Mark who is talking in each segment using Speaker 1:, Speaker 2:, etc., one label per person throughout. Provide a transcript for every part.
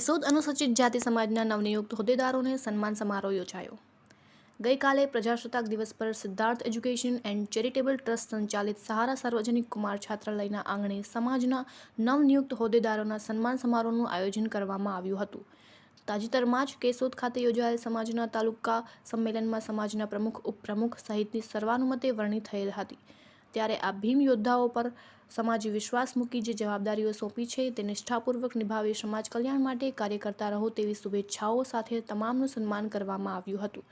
Speaker 1: કેશોદ અનુસૂચિત જાતિ સમાજના નવનિયુક્ત હોદ્દેદારોને સન્માન સમારોહ યોજાયો. ગઈકાલે પ્રજાસત્તાક દિવસ પર Siddharth education and charitable trust સંચાલિત સહારા સાર્વજનિક કુમાર છાત્રાલયના આંગણે સમાજના નવનિયુક્ત હોદ્દેદારોના સન્માન સમારોહનું આયોજન કરવામાં આવ્યું હતું. તાજેતરમાં જ કેશોદ ખાતે યોજાયેલ સમાજના તાલુકા સંમેલનમાં સમાજના પ્રમુખ, ઉપપ્રમુખ સહિતની સર્વાનુમતે વરણી થયેલ હતી. ત્યારે આ ભીમ યોદ્ધાઓ પર સમાજે વિશ્વાસ મૂકી જે જવાબદારીઓ સોંપી છે તે નિષ્ઠાપૂર્વક નિભાવી સમાજ કલ્યાણ માટે કાર્ય કરતા રહો તેવી શુભેચ્છાઓ સાથે તમામનું સન્માન કરવામાં આવ્યું હતું.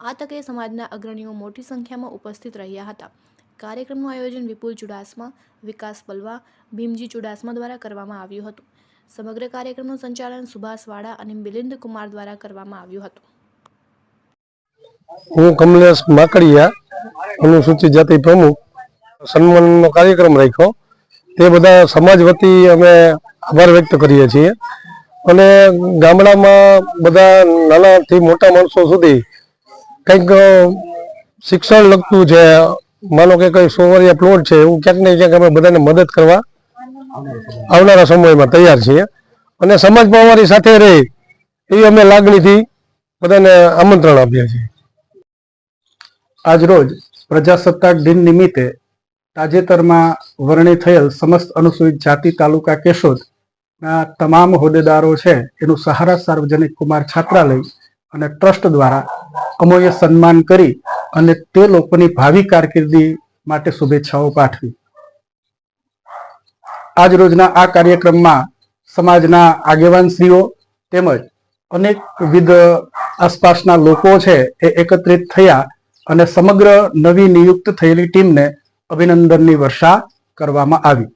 Speaker 1: આ તકે સમાજના અગ્રણીઓ મોટી સંખ્યામાં ઉપસ્થિત રહ્યા હતા. કાર્યક્રમનું આયોજન વિપુલ ચુડાસમા, વિકાસ પલવા ભીમજી ચુડાસમા દ્વારા કરવામાં આવ્યું હતું. સમગ્ર કાર્યક્રમનું સંચાલન સુભાષ વાડા અને મિલિંદ કુમાર દ્વારા કરવામાં આવ્યું હતું.
Speaker 2: હું કમલેશ માકડિયા, અનુસૂચિત જાતિ પ્રમુખ. સન્માનનો કાર્યક્રમ રાખ્યો. તે બધા સમાજ વતી અમે આભાર વ્યક્ત કરીએ છીએ. અને ગામડામાં બધા નાનાથી મોટા માણસો સુધી કંઈક શિક્ષણ લગતું છે, માનો કે કંઈ સોવરિયા પ્લોટ છે, એવું ક્યાંક ને ક્યાંક અમે બધાને મદદ કરવા આવનારા સમયમાં તૈયાર છીએ. અને સમાજમાં અમારી સાથે રહે એવી અમે લાગણીથી બધાને આમંત્રણ આપીએ છીએ.
Speaker 3: આજરોજ પ્રજાસત્તાક દિન નિમિત્તે તાજેતરમાં વરણી થયેલ સમસ્ત અનુસૂચિત જાતિ તાલુકા કેશોદના તમામ હોદ્દેદારો છે એનું સહારા સાર્વજનિક કુમાર છાત્રાલય અને ટ્રસ્ટ દ્વારા અમોય સન્માન કરી અને તે લોકોની ભાવિ કારકિર્દી માટે શુભેચ્છાઓ પાઠવી. આજ રોજના આ કાર્યક્રમમાં સમાજના આગેવાનશ્રીઓ તેમજ અનેકવિધ આસપાસના લોકો છે એ એકત્રિત થયા અને સમગ્ર નવી નિયુક્ત થયેલી ટીમને અભિનંદનની વર્ષા કરવામાં આવી.